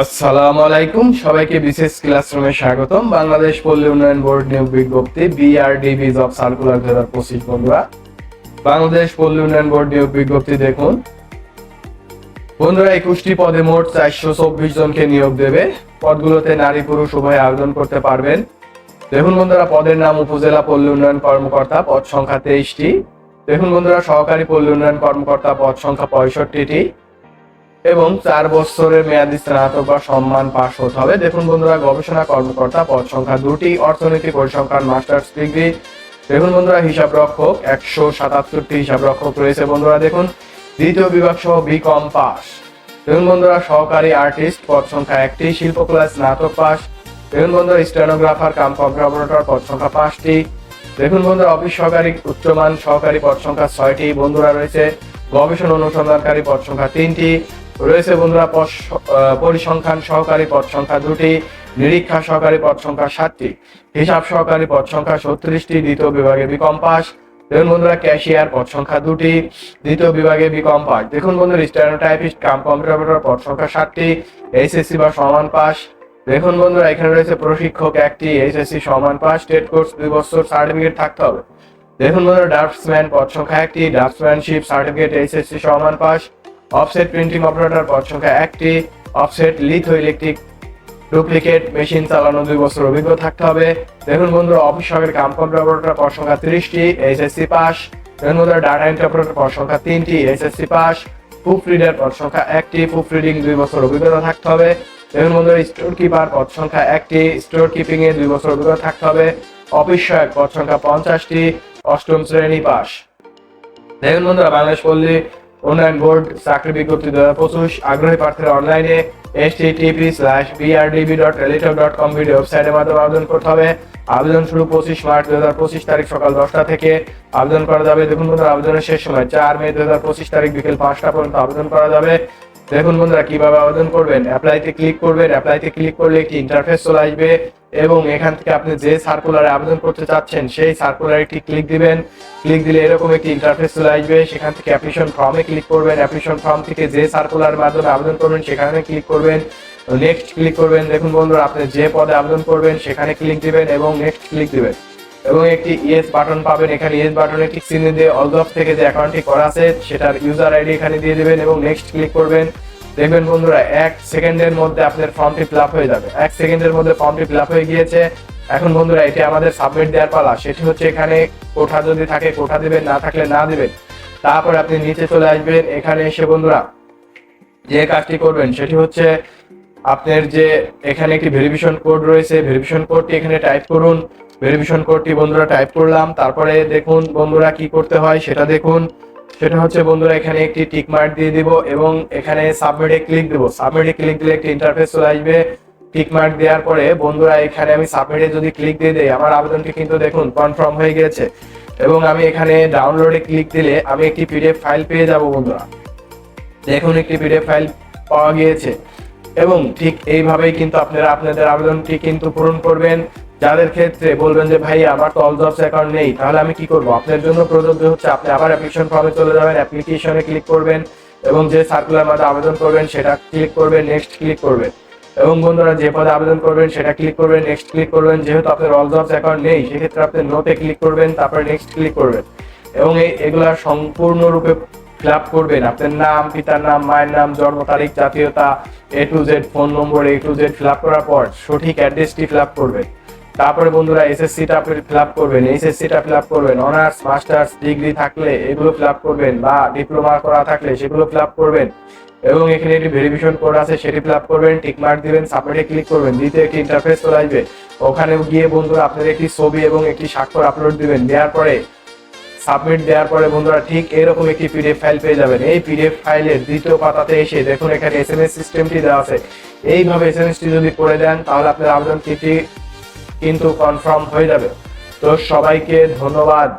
আসসালামু আলাইকুম। সবাইকে বিশেষ ক্লাসরুমে স্বাগতম। বাংলাদেশ পল্লী উন্নয়ন বোর্ড নিয়োগ বিজ্ঞপ্তি বিআরডিবি জব সার্কুলার দু হাজার পঁচিশ বন্ধুরা বাংলাদেশ পল্লী উন্নয়ন বোর্ড নিয়োগ বিজ্ঞপ্তি দেখুন। বন্ধুরা, একুশটি পদে মোট চারশো চব্বিশ জনকে নিয়োগ দেবে। পদগুলোতে নারী পুরুষ উভয় আবেদন করতে পারবেন। দেখুন বন্ধুরা, পদের নাম উপজেলা পল্লী উন্নয়ন কর্মকর্তা, পদ সংখ্যা তেইশটি। দেখুন বন্ধুরা, সহকারী পল্লী উন্নয়ন কর্মকর্তা, পদ সংখ্যা পঁয়ষট্টিটি। এবং চার বছরের মেয়াদি স্নাতক বা সম্মান পাশ হতে হবে। দেখুন বন্ধুরা, গবেষণা কর্মকর্তা পদ সংখ্যা দুটি, অর্থনীতি পরিসংখ্যান, মাস্টার্স ডিগ্রি। দেখুন বন্ধুরা হিসাব রক্ষক একশো সাতাত্তরটি হিসাব রক্ষক রয়েছে বন্ধুরা, দেখুন। দ্বিতীয় বিভাগ সহ বি কম পাস দেখুন বন্ধুরা, সহকারী আর্টিস্ট পদ সংখ্যা একটি শিল্পকলা স্নাতক পাস দেখুন বন্ধুরা, স্টেনোগ্রাফার, কাম কম্পিউটার পদ সংখ্যা পাঁচটি। দেখুন বন্ধুরা, অফিস সহকারী উচ্চমান সহকারী পদ সংখ্যা ছয়টি বন্ধুরা রয়েছে। গবেষণা অনুসন্ধানকারী পদ সংখ্যা তিনটি। রয়েছে বন্ধুরা পরিসংখ্যান সহকারী পদ সংখ্যা দুটি, নিরীক্ষা সহকারী পদ সংখ্যা সাতটি, হিসাব সহকারী পদ সংখ্যা ছত্রিশটি, দ্বিতীয় বিভাগে বিকম পাস দেখুন বন্ধুরা, ক্যাশিয়ার পদ সংখ্যা দুটি, দ্বিতীয় বিভাগে বিকম পাস দেখুন বন্ধুরা স্টেনোটাইপিস্ট কাম কম্পিউটার পদ সংখ্যা সাতটি, এইচএসসি বা সমান পাস দেখুন বন্ধুরা, এখানে রয়েছে প্রশিক্ষক একটি, এইচএসসি সমান পাস স্টেট কোর্স দুই বছর সার্টিফিকেট থাকতে হবে। দেখুন বন্ধুরা, ড্রাফটসম্যান পদ সংখ্যা একটি, ড্রাফটসম্যানশিপ সার্টিফিকেট, এইচএসসি সমান পাস অফসেট প্রিন্টিং অপারেটর পদ সংখ্যা একটি, offset litho electric duplicate machine চালানো দুই বছর অভিজ্ঞ থাকতে হবে। দেখুন বন্ধুরা, অফিস সহকারী কাম কম্পিউটার অপারেটর পদ সংখ্যা তিরিশটি এইচএসসি পাস। দেখুন বন্ধুরা, ডাটা এন্ট্রি অপারেটর পদ সংখ্যা তিনটি এইচএসসি পাস। প্রুফ রিডার পদ সংখ্যা একটি, প্রুফ রিডিং দুই বছর অভিজ্ঞতা থাকতে হবে। দেখুন বন্ধুরা, স্টোর কিপার পদ সংখ্যা একটি, স্টোর কিপিং এ দুই বছর অভিজ্ঞতা থাকতে হবে। অফিস সহায়ক পদ সংখ্যা পঞ্চাশটি, অষ্টম শ্রেণি পাস। দেখুন বন্ধুরা, বাংলাদেশ পল্লী উন্নয়ন বোর্ড চাকরি বিজ্ঞপ্তি দু হাজার পঁচিশ। আগ্রহী প্রার্থীরা অনলাইনে S T TP slash BRDB dot Teletalk dot com video ওয়েবসাইটের মাধ্যমে আবেদন করতে হবে। আবেদন শুরু পঁচিশ মার্চ দু হাজার পঁচিশ তারিখ সকাল দশটা থেকে। আবেদন করা যাবে, দেখুন আবেদনের শেষ সময় চার মে দু হাজার পঁচিশ তারিখ বিকেল পাঁচটা পর্যন্ত আবেদন করা যাবে। দেখুন বন্ধুরা কীভাবে আবেদন করবেন। অ্যাপ্লাইতে ক্লিক করবেন। অ্যাপ্লাইতে ক্লিক করলে একটি ইন্টারফেস চলে আসবে এবং এখান থেকে আপনি যে সার্কুলারে আবেদন করতে চাচ্ছেন, সেই সার্কুলারে একটি ক্লিক দিবেন। ক্লিক দিলে এরকম একটি ইন্টারফেস চলে আসবে। সেখান থেকে অ্যাপ্লিকেশন ফর্মে ক্লিক করবেন। অ্যাপ্লিকেশন ফর্ম থেকে যে সার্কুলার মাধ্যমে আবেদন করবেন, সেখানে ক্লিক করবেন। নেক্সট ক্লিক করবেন। দেখুন বন্ধুরা, আপনি যে পদে আবেদন করবেন, সেখানে ক্লিক দিবেন এবং নেক্সট ক্লিক দিবেন। এবং একটি ইয়েস বাটন পাবেন। এখানে ইয়েস বাটনে ঠিক চিহ্ন দিয়ে অলদফ থেকে যে অ্যাকাউন্টটি করা আছে, সেটার ইউজার আইডি এখানে দিয়ে দেবেন এবং নেক্সট ক্লিক করবেন। দেখবেন বন্ধুরা, এক সেকেন্ডের মধ্যে আপনার ফর্মটি ফিল হয়ে যাবে। এক সেকেন্ডের মধ্যে ফর্মটি ফিল হয়ে গিয়েছে। এখন বন্ধুরা, এটি আমাদের সাবমিট দেওয়ার পালা। সেটি হচ্ছে এখানে কোঠা যদি থাকে, কোঠা দিবেন, না থাকলে না দিবেন। তারপর আপনি নিচে চলে আসবেন। এখানে এসে বন্ধুরা, যে কাজটি করবেন, সেটি হচ্ছে আপনার যে এখানে একটি ভেরিফিকেশন কোড রয়েছে ভেরিফিকেশন কোডটি এখানে টাইপ করুন। ভেরিফিকেশন কোডটি বন্ধুরা টাইপ করলাম, তারপরে দেখুন বন্ধুরা কি করতে হয়, সেটা দেখুন। সেটা হচ্ছে বন্ধুরা এখানে একটি টিক মার্ক দিয়ে দিব এবং এখানে সাবমিটে ক্লিক দেবো। সাবমিটে ক্লিক দিলে একটি ইন্টারফেস চলে আসবে। টিক মার্ক দেওয়ার পরে বন্ধুরা এখানে আমি সাবমিটে যদি ক্লিক দিয়ে দেই, আমার আবেদনটি কিন্তু দেখুন কনফার্ম হয়ে গেছে। এবং আমি এখানে ডাউনলোডে ক্লিক দিলে আমি একটি পিডিএফ ফাইল পেয়ে যাব বন্ধুরা। দেখুন একটি পিডিএফ ফাইল পাওয়া গিয়েছে। এবং ঠিক এইভাবেই কিন্তু আপনারা আপনাদের আবেদনটি কিন্তু পূরণ করবেন। যাদের ক্ষেত্রে বলবেন যে, ভাই, আমার তো অল জবস অ্যাকাউন্ট নেই, তাহলে আমি কি করব? আপনার জন্য প্রযোজ্য হচ্ছে, আপনি আবার অ্যাপ্লিকেশন ফর্মে চলে যাবেন অ্যাপ্লিকেশনে ক্লিক করবেন এবং যে সার্কুলার মধ্যে আবেদন করবেন, সেটা ক্লিক করবেন নেক্সট ক্লিক করবেন। এবং বন্ধুরা, যে পদে আবেদন করবেন, সেটা ক্লিক করবেন নেক্সট ক্লিক করবেন। যেহেতু আপনার অল জবস অ্যাকাউন্ট নেই, সেক্ষেত্রে আপনি নোতে ক্লিক করবেন, তারপরে নেক্সট ক্লিক করবেন। এবং এই এগুলা সম্পূর্ণরূপে ফিল আপ করবেন। আপনার নাম, পিতার নাম, মায়ের নাম, জন্ম তারিখ, জাতীয়তা A to Z phone number A to Z fill up করার পর সঠিক অ্যাড্রেসটি ফিল আপ করবেন। তারপরে বন্ধুরা এসএসসিটা আপনি ফিল আপ করবেন এইচএসসিটা ফিল আপ করবেন অনার্স মাস্টার্স ডিগ্রি থাকলে এগুলো ফিল আপ করবেন বা ডিপ্লোমা করা থাকলে সেগুলো ফিল আপ করবেন। এবং এখানে একটি ভেরিফিকেশন কোড আছে, সেটি ফিল আপ করবেন টিক মার্ক দিবেন সাবমিটে ক্লিক করবেন, দ্বিতীয় একটি ইন্টারফেস চলে আসবে। ওখানে গিয়ে বন্ধুরা আপনার একটি ছবি এবং একটি স্বাক্ষর আপলোড দিবেন, দেওয়ার পরে সাবমিট দেওয়ার পরে বন্ধুরা ঠিক এরকম একটি পিডিএফ ফাইল পেয়ে যাবেন। এই পিডিএফ ফাইলের দ্বিতীয় পাতাতে এসে দেখুন এখানে এসএমএস সিস্টেমটি দেওয়া আছে। এইভাবে এসএমএসটি যদি করে দেন, তাহলে আপনার আবেদনটি কিন্তু কনফার্ম হয়ে যাবে। তো সবাইকে ধন্যবাদ।